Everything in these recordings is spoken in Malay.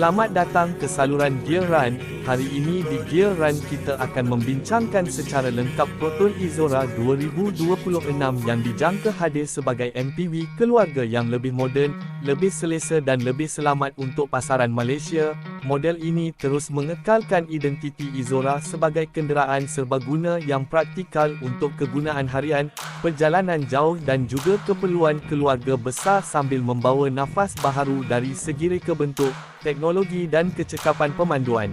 Selamat datang ke saluran Gear Run. Hari ini di Gear Run kita akan membincangkan secara lengkap Proton Izora 2026 yang dijangka hadir sebagai MPV keluarga yang lebih moden, lebih selesa dan lebih selamat untuk pasaran Malaysia. Model ini terus mengekalkan identiti Izora sebagai kenderaan serbaguna yang praktikal untuk kegunaan harian, perjalanan jauh dan juga keperluan keluarga besar sambil membawa nafas baharu dari segi reka bentuk, teknologi dan kecekapan pemanduan.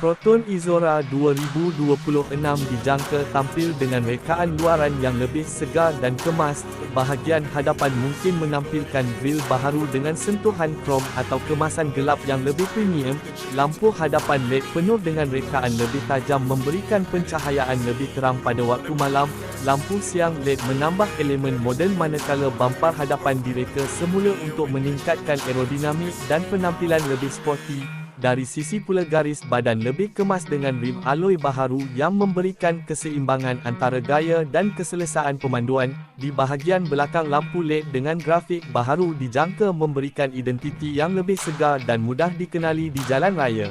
Proton Izora 2026 dijangka tampil dengan rekaan luaran yang lebih segar dan kemas. Bahagian hadapan mungkin menampilkan grill baharu dengan sentuhan krom atau kemasan gelap yang lebih premium. Lampu hadapan LED penuh dengan rekaan lebih tajam memberikan pencahayaan lebih terang pada waktu malam. Lampu siang LED menambah elemen moden manakala bumper hadapan direka semula untuk meningkatkan aerodinamik dan penampilan lebih sporty. Dari sisi pula garis badan lebih kemas dengan rim alloy baharu yang memberikan keseimbangan antara gaya dan keselesaan pemanduan. Di bahagian belakang lampu LED dengan grafik baharu dijangka memberikan identiti yang lebih segar dan mudah dikenali di jalan raya.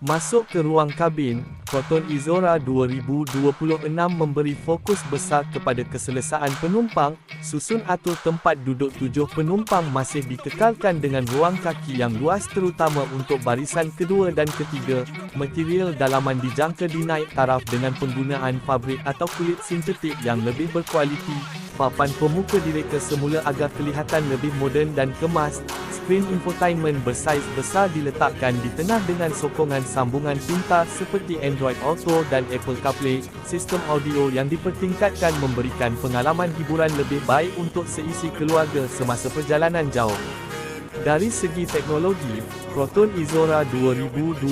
Masuk ke ruang kabin, Proton Izora 2026 memberi fokus besar kepada keselesaan penumpang, susun atur tempat duduk tujuh penumpang masih dikekalkan dengan ruang kaki yang luas terutama untuk barisan kedua dan ketiga, material dalaman dijangka dinaik taraf dengan penggunaan fabrik atau kulit sintetik yang lebih berkualiti, papan pemuka direka semula agar kelihatan lebih moden dan kemas, skrin infotainment bersaiz besar diletakkan di tengah dengan sokongan sambungan pintar seperti Android Auto dan Apple CarPlay. Sistem audio yang dipertingkatkan memberikan pengalaman hiburan lebih baik untuk seisi keluarga semasa perjalanan jauh. Dari segi teknologi, Proton Izora 2026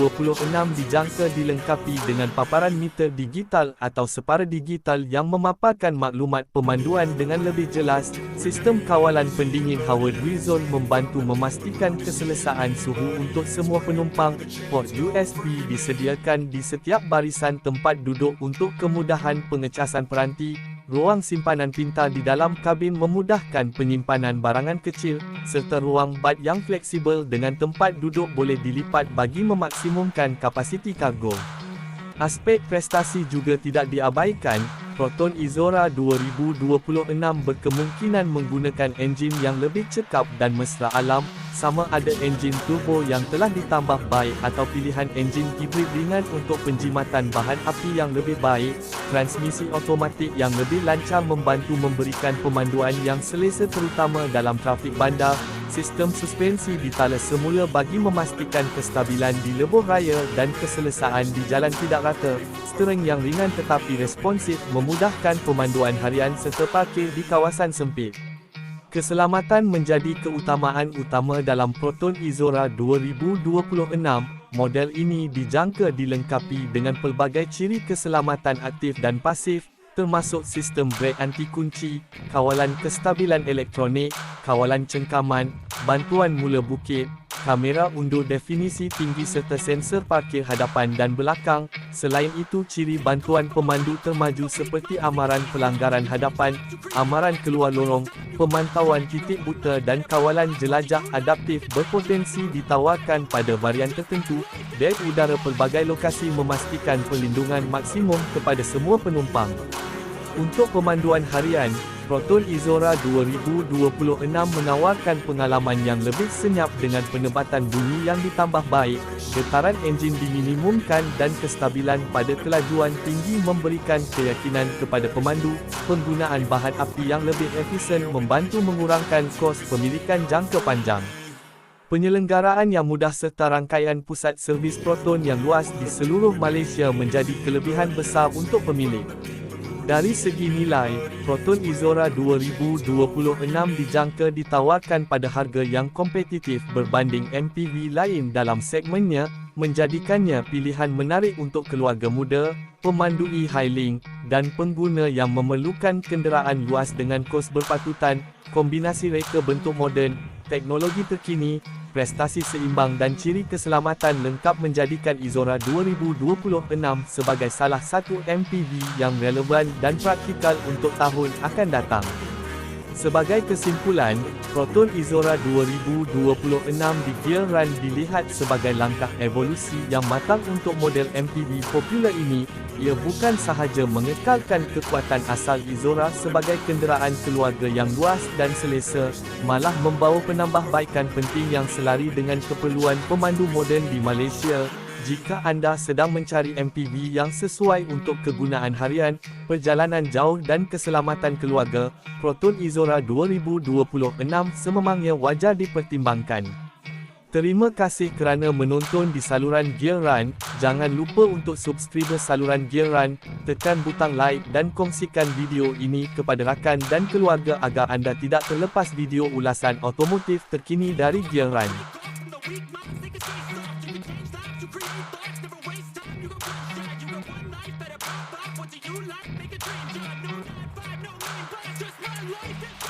dijangka dilengkapi dengan paparan meter digital atau separa digital yang memaparkan maklumat pemanduan dengan lebih jelas. Sistem kawalan pendingin hawa Dwezone membantu memastikan keselesaan suhu untuk semua penumpang. Port USB disediakan di setiap barisan tempat duduk untuk kemudahan pengecasan peranti. Ruang simpanan pintar di dalam kabin memudahkan penyimpanan barangan kecil, serta ruang bad yang fleksibel dengan tempat duduk boleh dilipat bagi memaksimumkan kapasiti kargo. Aspek prestasi juga tidak diabaikan, Proton Izora 2026 berkemungkinan menggunakan enjin yang lebih cekap dan mesra alam, sama ada enjin turbo yang telah ditambah baik atau pilihan enjin hibrid ringan untuk penjimatan bahan api yang lebih baik, transmisi automatik yang lebih lancar membantu memberikan pemanduan yang selesa terutama dalam trafik bandar, sistem suspensi ditala semula bagi memastikan kestabilan di lebuh raya dan keselesaan di jalan tidak rata, steering yang ringan tetapi responsif memudahkan pemanduan harian serta parkir di kawasan sempit. Keselamatan menjadi keutamaan utama dalam Proton Izora 2026. Model ini dijangka dilengkapi dengan pelbagai ciri keselamatan aktif dan pasif, termasuk sistem brek anti kunci, kawalan kestabilan elektronik, kawalan cengkaman, bantuan mula bukit, kamera undur definisi tinggi serta sensor parkir hadapan dan belakang. Selain itu ciri bantuan pemandu termaju seperti amaran pelanggaran hadapan, amaran keluar lorong, pemantauan titik buta dan kawalan jelajah adaptif berpotensi ditawarkan pada varian tertentu. Dek udara pelbagai lokasi memastikan perlindungan maksimum kepada semua penumpang. Untuk pemanduan harian, Proton Izora 2026 menawarkan pengalaman yang lebih senyap dengan penebatan bunyi yang ditambah baik, getaran enjin diminimumkan dan kestabilan pada kelajuan tinggi memberikan keyakinan kepada pemandu, penggunaan bahan api yang lebih efisien membantu mengurangkan kos pemilikan jangka panjang. Penyelenggaraan yang mudah serta rangkaian pusat servis Proton yang luas di seluruh Malaysia menjadi kelebihan besar untuk pemilik. Dari segi nilai, Proton Izora 2026 dijangka ditawarkan pada harga yang kompetitif berbanding MPV lain dalam segmennya, menjadikannya pilihan menarik untuk keluarga muda, pemandu e-hailing, dan pengguna yang memerlukan kenderaan luas dengan kos berpatutan, kombinasi reka bentuk moden, teknologi terkini, prestasi seimbang dan ciri keselamatan lengkap menjadikan Izora 2026 sebagai salah satu MPV yang relevan dan praktikal untuk tahun akan datang. Sebagai kesimpulan, Proton Izora 2026 di Gear Run dilihat sebagai langkah evolusi yang matang untuk model MPV popular ini. Ia bukan sahaja mengekalkan kekuatan asal Izora sebagai kenderaan keluarga yang luas dan selesa, malah membawa penambahbaikan penting yang selari dengan keperluan pemandu moden di Malaysia. Jika anda sedang mencari MPV yang sesuai untuk kegunaan harian, perjalanan jauh dan keselamatan keluarga, Proton Izora 2026 sememangnya wajar dipertimbangkan. Terima kasih kerana menonton di saluran Gear Run. Jangan lupa untuk subscribe saluran Gear Run, tekan butang like dan kongsikan video ini kepada rakan dan keluarga agar anda tidak terlepas video ulasan otomotif terkini dari Gear Run. can create thoughts, never waste time. You got one shot, you got one life, better pop off. What do you like? Make a dream job. No nine five, no nine blast, just my life.